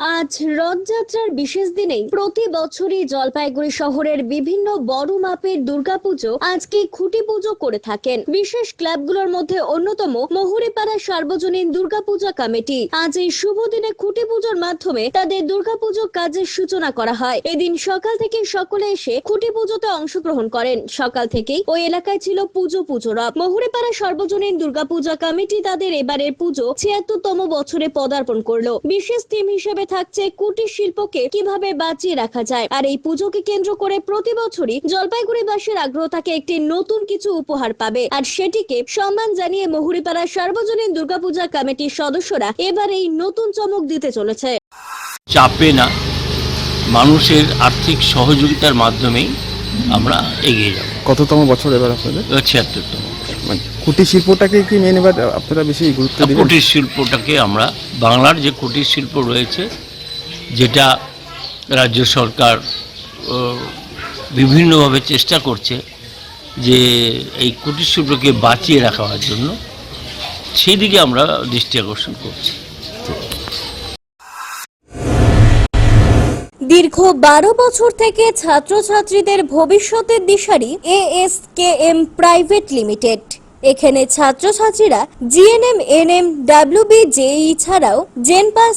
আজ রথযাত্রার বিশেষ দিনেই প্রতি বছরই জলপাইগুড়ি শহরের বিভিন্ন বড় মাপের দুর্গাপুজো আজকে খুঁটি পুজো করে থাকেন। বিশেষ ক্লাবগুলোর মধ্যে অন্যতম মহুরিপাড়া সার্বজনীন দুর্গাপূজা কমিটি। আজ এই শুভ দিনে খুঁটি পুজোর মাধ্যমে তাদের দুর্গাপুজো কাজের সূচনা করা হয়। এদিন সকাল থেকে সকলে এসে খুঁটি পুজোতে অংশগ্রহণ করেন। সকাল থেকেই ওই এলাকায় ছিল পুজো পুজো রব মহুরিপাড়া সর্বজনীন দুর্গাপূজা কমিটি তাদের এবারের পুজো ছিয়াত্তরতম বছরে পদার্পণ করল। বিশেষ থিম হিসেবে থাকছে কুটির শিল্পকে কীভাবে বাঁচিয়ে রাখা যায়। আর এই পুজোকে কেন্দ্র করে প্রতি বছরই জলপাইগুড়িবাসীর আগ্রহ থাকে একটি নতুন কিছু উপহার পাবে। আর সেটিকে সম্মান জানিয়ে মহুরিপাড়া সার্বজনীন দুর্গাপূজা কমিটির সদস্যরা এবার এই নতুন চমক দিতে চলেছে। চাপে না। মানুষের আর্থিক সহযোগিতার মাধ্যমেই আমরা এগিয়ে যাব। কততম বছর এবার আপনাদের? ছিয়াত্তরতম মানে কুটির শিল্পটাকে কি মেন এবার আপনারা বেশি গুরুত্ব দিবেন? কুটির শিল্পটাকে আমরা বাংলার যে কুটির শিল্প রয়েছে, যেটা রাজ্য সরকার বিভিন্নভাবে চেষ্টা করছে যে এই কুটির শিল্পকে বাঁচিয়ে রাখার জন্য সেই দিকে আমরা দৃষ্টি আকর্ষণ করছি। দীর্ঘ বারো বছর থেকে ছাত্রছাত্রীদের ভবিষ্যতের দিশারি এএসকেএম প্রাইভেট লিমিটেড। এখানে ছাত্রছাত্রীরা জিএনএম এনএম ডাব্লিউবি জেই ছাড়াও জেনপাস